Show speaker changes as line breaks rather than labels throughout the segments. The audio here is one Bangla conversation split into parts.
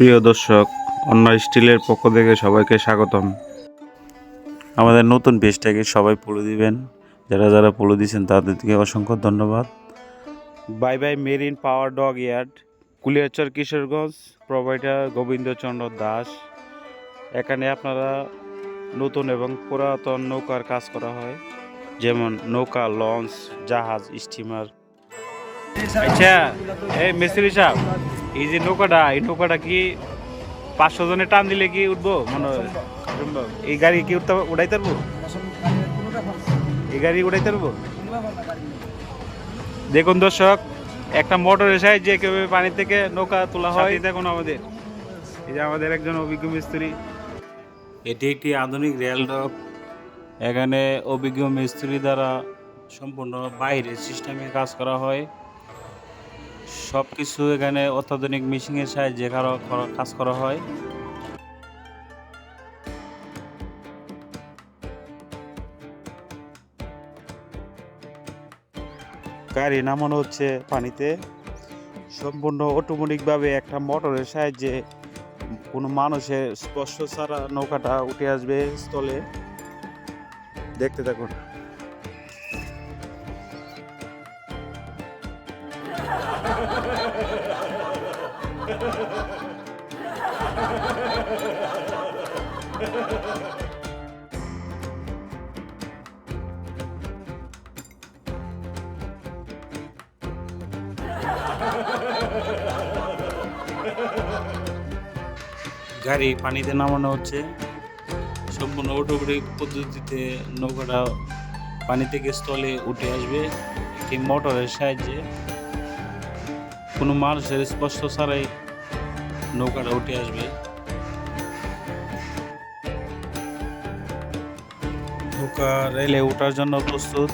প্রিয় দর্শক অন্য স্টিলের পক্ষ থেকে সবাইকে স্বাগতম। আমাদের নতুন পেজটাকে সবাই ফলো দিবেন। যারা যারা ফলো দিয়েছেন, তাদেরকে অসংখ্য ধন্যবাদ। Bye bye marine power dog yard, Kuliarchar Kishoreganj, provider Gobindachandra Das. এখানে আপনারা নতুন এবং পুরাতন নৌকার কাজ করা হয়, যেমন নৌকা, লঞ্চ, জাহাজ, স্টিমার। আচ্ছা এই মিস্ত্রি সাহেব। এই যে নৌকাটা এই নৌকাটা কি পাঁচশো জনে টান দিলে কি উঠবো? মনে এই গাড়ি কি উঠতে উড়াইতে পারব? এই গাড়ি উড়াইতে পারব? দেখুন দর্শক একটা মোটরের যে কেউ পানি থেকে নৌকা তোলা হয়। দেখুন আমাদের। এই যে আমাদের একজন অভিজ্ঞ মিস্ত্রি। এটি একটি আধুনিক রেল ডক এখানে অভিজ্ঞ মিস্ত্রি দ্বারা সম্পূর্ণ বাইরে সিস্টেমে কাজ করা হয়। সব কিছু এখানে অত্যাধুনিক মেশিনের সাহায্যে কাজ করা হয়। গাড়ি নামানো হচ্ছে পানিতে। সম্পূর্ণ অটোমেটিকভাবে একটা মোটরের সাহায্যে কোনো মানুষের স্পর্শ ছাড়া নৌকাটা উঠে আসবে স্থলে। দেখতে থাকুন। গাড়ি পানিতে নামানো হচ্ছে। সম্পূর্ণ অটোমেটিক পদ্ধতিতে নৌকাটা পানি থেকে স্থলে উঠে আসবে। একটি মোটরের সাহায্যে কোনো মানুষের স্পষ্ট ছাড়াই নৌকাটা উঠে আসবে। নৌকা রেলে ওঠার জন্য প্রস্তুত।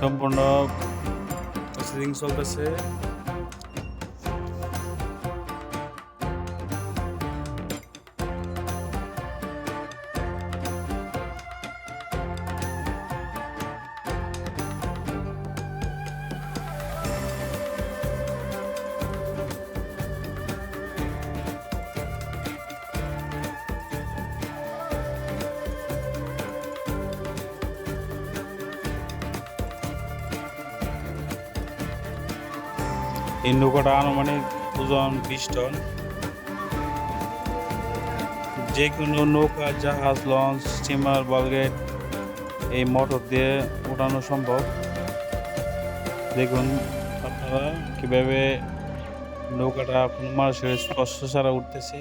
সম্পূর্ণ প্রসেসিং চলতেছে। এই নৌকাটা আনুমানিক ওজন বিশ টন। যে কোনো নৌকা, জাহাজ, লঞ্চ স্টিমার বলগেট এই মোটর দিয়ে উঠানো সম্ভব। দেখুন আপনারা কীভাবে নৌকাটা কোনো মানুষের স্পর্শ ছাড়া উঠতেছে।